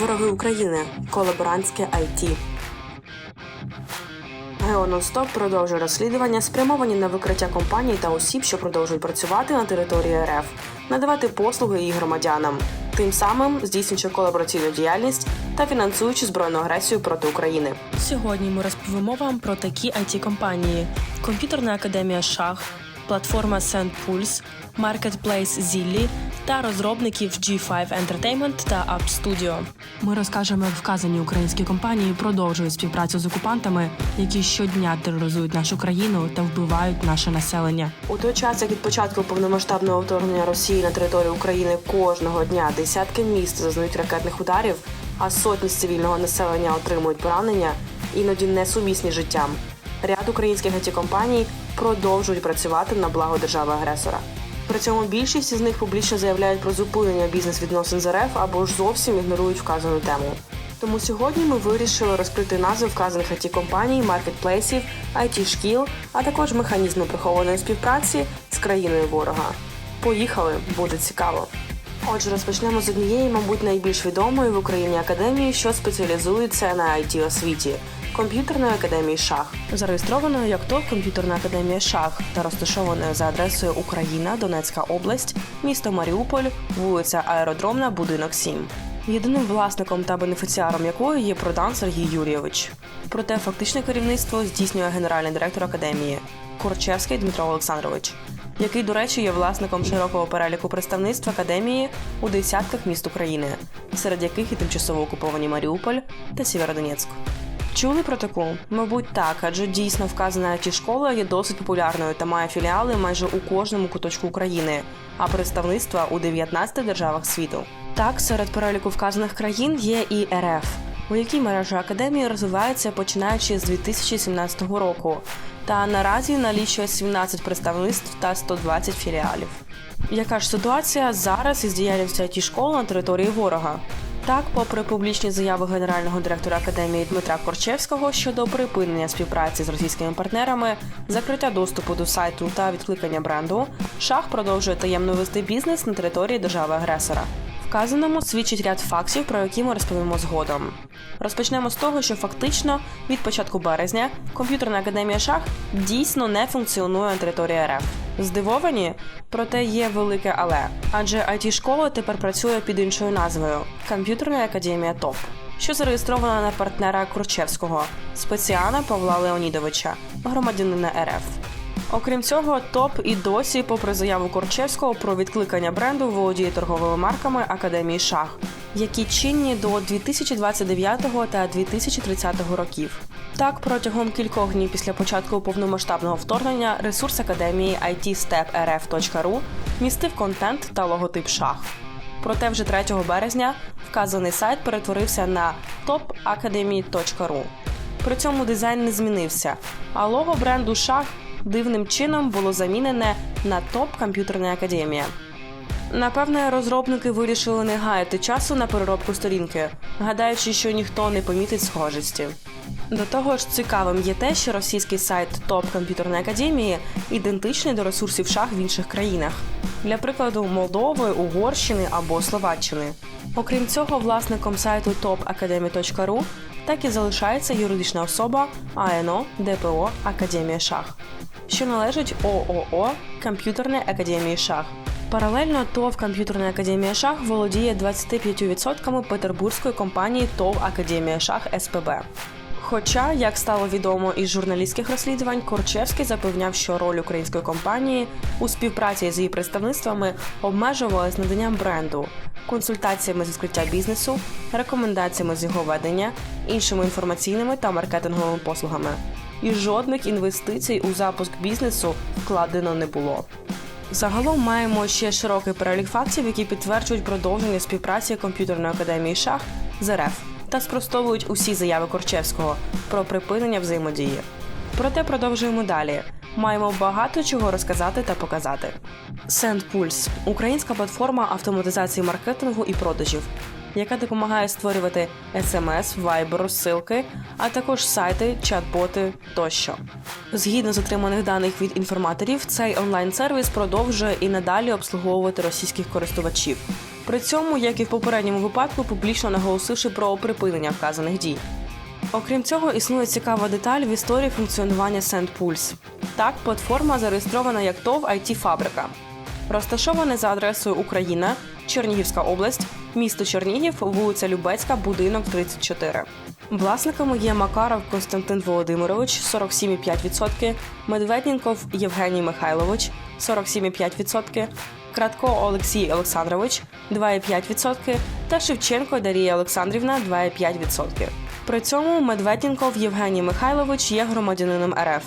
Вороги України. Колаборантське IT. Геононстоп продовжує розслідування, спрямовані на викриття компаній та осіб, що продовжують працювати на території РФ, надавати послуги її громадянам, тим самим здійснюючи колабораційну діяльність та фінансуючи збройну агресію проти України. Сьогодні ми розповімо вам про такі it компанії: комп'ютерна академія Шах, платформа SendPulse, Marketplace Zilli та розробників G5 Entertainment та App Studio. Ми розкажемо, як вказані українські компанії продовжують співпрацю з окупантами, які щодня тероризують нашу країну та вбивають наше населення. У той час, як від початку повномасштабного вторгнення Росії на територію України кожного дня десятки міст зазнають ракетних ударів, а сотні з цивільного населення отримують поранення, іноді несумісні життям. Ряд українських it компаній продовжують працювати на благо держави-агресора. При цьому більшість із них публічно заявляють про зупинення бізнес-відносин з РФ або ж зовсім ігнорують вказану тему. Тому сьогодні ми вирішили розкрити назви вказаних it компаній, маркетплейсів, it шкіл, а також механізми прихованої співпраці з країною ворога. Поїхали, буде цікаво. Отже, розпочнемо з однієї, мабуть, найбільш відомої в Україні академії, що спеціалізується на it освіті комп'ютерної академії Шах, зареєстрованою як ТОВ комп'ютерна академія Шах та розташованою за адресою Україна, Донецька область, місто Маріуполь, вулиця Аеродромна, будинок 7. Єдиним власником та бенефіціаром якої є продан Сергій Юрійович. Проте фактичне керівництво здійснює генеральний директор академії Корчевський Дмитро Олександрович, який, до речі, є власником широкого переліку представництв академії у десятках міст України, серед яких і тимчасово окуповані Маріуполь та Сєвєродонецьк. Чули про таку? Мабуть, так, адже дійсно вказана it школа є досить популярною та має філіали майже у кожному куточку України, а представництва у 19 державах світу. Так, серед переліку вказаних країн є і РФ, у якій мережа академії розвивається починаючи з 2017 року, та наразі налічує 17 представництв та 120 філіалів. Яка ж ситуація зараз із діяльністю it школи на території ворога? Так, попри публічні заяви генерального директора академії Дмитра Корчевського щодо припинення співпраці з російськими партнерами, закриття доступу до сайту та відкликання бренду, шах продовжує таємно вести бізнес на території держави-агресора. Вказаному свідчить ряд фактів, про які ми розповімо згодом. Розпочнемо з того, що фактично від початку березня комп'ютерна академія шах дійсно не функціонує на території РФ. Здивовані, проте є велике але. Адже it школа тепер працює під іншою назвою Комп'ютерна академія ТОП, що зареєстрована на партнера Кручевського Спеціана Павла Леонідовича, громадянина РФ. Окрім цього, ТОП і досі, попри заяву Корчевського про відкликання бренду, володіє торговими марками Академії Шах, які чинні до 2029 та 2030 років. Так, протягом кількох днів після початку повномасштабного вторгнення ресурс академії itsteprf.ru містив контент та логотип шах. Проте вже 3 березня вказаний сайт перетворився на topacademy.ru. При цьому дизайн не змінився, а лого бренду шах дивним чином було замінене на топ комп'ютерна академія. Напевне, розробники вирішили не гаяти часу на переробку сторінки, гадаючи, що ніхто не помітить схожості. До того ж, цікавим є те, що російський сайт Топ комп'ютерної академії ідентичний до ресурсів шах в інших країнах, для прикладу Молдови, Угорщини або Словаччини. Окрім цього, власником сайту topacademy.ru так і залишається юридична особа АНО ДПО Академія Шах, що належить ООО Комп'ютерної академії Шах. Паралельно ТОВ Комп'ютерна академія Шах володіє 25% петербурзької компанії ТОВ Академія Шах СПБ. Хоча, як стало відомо із журналістських розслідувань, Корчевський запевняв, що роль української компанії у співпраці з її представництвами обмежувалась наданням бренду, консультаціями з відкриття бізнесу, рекомендаціями з його ведення, іншими інформаційними та маркетинговими послугами. І жодних інвестицій у запуск бізнесу вкладено не було. Загалом маємо ще широкий перелік фактів, які підтверджують продовження співпраці комп'ютерної академії шах з РФ та спростовують усі заяви Корчевського про припинення взаємодії. Проте продовжуємо далі. Маємо багато чого розказати та показати. SendPulse – українська платформа автоматизації маркетингу і продажів, яка допомагає створювати SMS, Viber, розсилки, а також сайти, чат-боти тощо. Згідно з отриманих даних від інформаторів, цей онлайн-сервіс продовжує і надалі обслуговувати російських користувачів. При цьому, як і в попередньому випадку, публічно наголосивши про припинення вказаних дій. Окрім цього, існує цікава деталь в історії функціонування SendPulse. Так, платформа зареєстрована як ТОВ it фабрика розташована за адресою Україна, Чернігівська область, місто Чернігів, вулиця Любецька, будинок 34. Власниками є Макаров Константин Володимирович 47,5%, Медведніков Євгеній Михайлович 47,5%, Кратко Олексій Олександрович 2,5% та Шевченко Дарія Олександрівна 2,5%. При цьому Медведінков Євгеній Михайлович є громадянином РФ.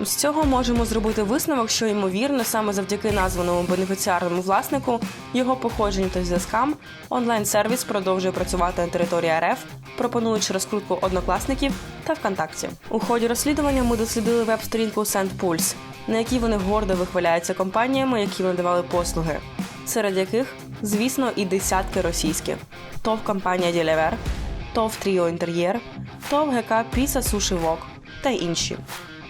З цього можемо зробити висновок, що ймовірно саме завдяки названому бенефіціарному власнику, його походженню та зв'язкам, онлайн-сервіс продовжує працювати на території РФ, пропонуючи розкрутку однокласників та ВКонтакті. У ході розслідування ми дослідили веб-сторінку SendPulse, на якій вони гордо вихваляються компаніями, які надавали послуги, серед яких, звісно, і десятки російських: ТОВ компанія Ділявер, ТОВ Тріо Інтер'єр, ТОВ ГК Піса Суші Вок та інші.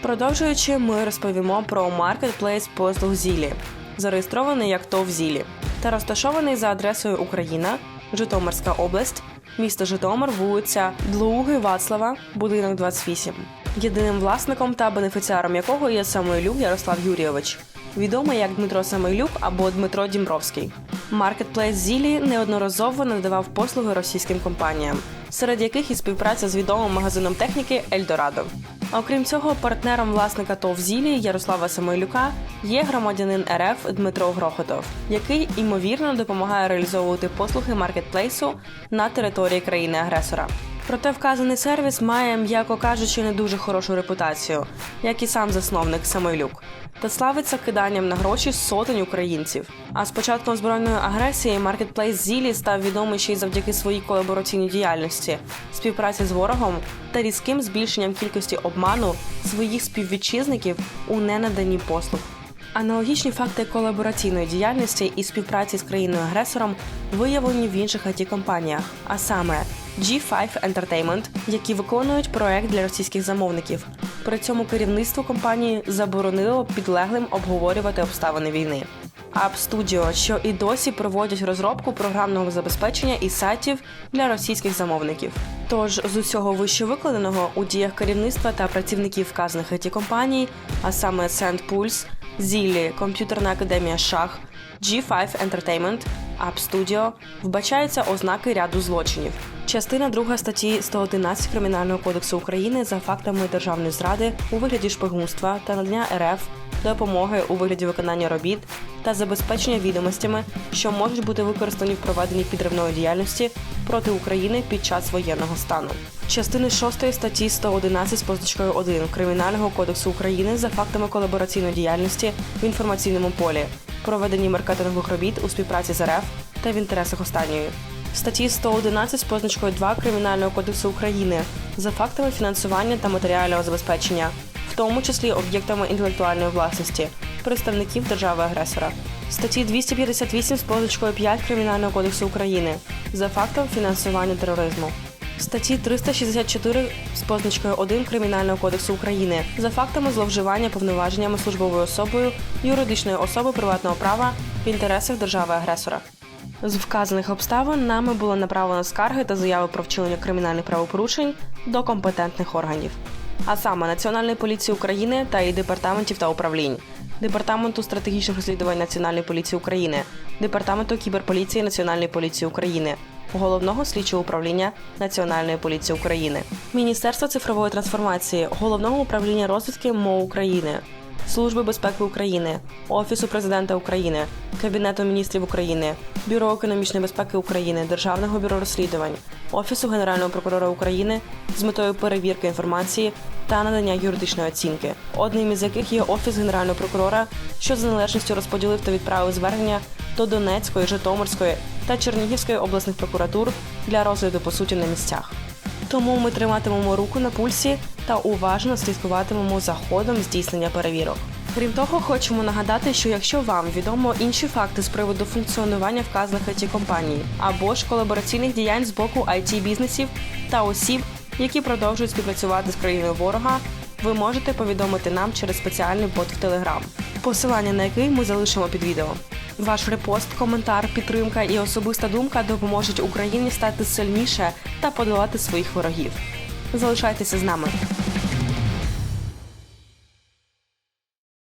Продовжуючи, ми розповімо про маркетплейс послуг Зілі, зареєстрований як ТОВ Зілі, та розташований за адресою Україна, Житомирська область, місто Житомир, вулиця Длуги Вацлава, будинок 28. Єдиним власником та бенефіціаром якого є Самойлюк Ярослав Юрійович, відомий як Дмитро Самойлюк або Дмитро Дімбровський. Маркетплейс Зілі неодноразово надавав послуги російським компаніям, серед яких і співпраця з відомим магазином техніки Ельдорадо. А Окрім цього, партнером власника ТОВ Зілі Ярослава Самойлюка є громадянин РФ Дмитро Грохотов, який ймовірно допомагає реалізовувати послуги маркетплейсу на території країни-агресора. Проте вказаний сервіс має, м'яко кажучи, не дуже хорошу репутацію, як і сам засновник Самойлюк, та славиться киданням на гроші сотень українців. А з початком збройної агресії маркетплейс Зілі став відомий ще й завдяки своїй колабораційній діяльності, співпраці з ворогом та різким збільшенням кількості обману своїх співвітчизників у ненаданні послуг. Аналогічні факти колабораційної діяльності і співпраці з країною-агресором виявлені в інших it компаніях а саме G5 Entertainment, які виконують проект для російських замовників. При цьому керівництво компанії заборонило підлеглим обговорювати обставини війни. App Studio, що і досі проводять розробку програмного забезпечення і сайтів для російських замовників. Тож з усього вищевикладеного у діях керівництва та працівників вказаних it компаній, а саме SendPulse, Зілі, Комп'ютерна академія Шах, G5 Entertainment, App Studio, вбачаються ознаки ряду злочинів. Частина 2 статті 111 Кримінального кодексу України за фактами державної зради у вигляді шпигунства та надання РФ допомоги у вигляді виконання робіт та забезпечення відомостями, що можуть бути використані в проведенні підривної діяльності проти України під час воєнного стану. Частини 6 статті 111 з позначкою 1 Кримінального кодексу України за фактами колабораційної діяльності в інформаційному полі, проведенні маркетингових робіт у співпраці з РФ та в інтересах останньої. Статті 111 з позначкою 2 Кримінального кодексу України за фактами фінансування та матеріального забезпечення, в тому числі об'єктами інтелектуальної власності, представників держави-агресора. Статті 258 з позначкою 5 Кримінального кодексу України за фактом фінансування тероризму. Статті 364 з позначкою 1 Кримінального кодексу України за фактами зловживання повноваженнями службовою особою юридичної особи приватного права в інтересах держави-агресора. З вказаних обставин нами було направлено скарги та заяви про вчинення кримінальних правопорушень до компетентних органів, а саме Національної поліції України та її департаментів та управлінь, Департаменту стратегічних розслідувань Національної поліції України, Департаменту кіберполіції Національної поліції України, Головного слідчого управління Національної поліції України, Міністерства цифрової трансформації, Головного управління розвідки МО України. Служби безпеки України, Офісу президента України, Кабінету міністрів України, Бюро економічної безпеки України, Державного бюро розслідувань, Офісу Генерального прокурора України з метою перевірки інформації та надання юридичної оцінки, одним із яких є Офіс Генерального прокурора, що за належністю розподілив та відправив звернення до Донецької, Житомирської та Чернігівської обласних прокуратур для розгляду по суті на місцях. Тому ми триматимемо руку на пульсі та уважно слідкуватимемо за ходом здійснення перевірок. Крім того, хочемо нагадати, що якщо вам відомо інші факти з приводу функціонування вказаних it компаній або ж колабораційних діянь з боку it бізнесів та осіб, які продовжують співпрацювати з країною ворога, ви можете повідомити нам через спеціальний бот в Telegram, посилання на який ми залишимо під відео. Ваш репост, коментар, підтримка і особиста думка допоможуть Україні стати сильніше та подолати своїх ворогів. Залишайтеся з нами.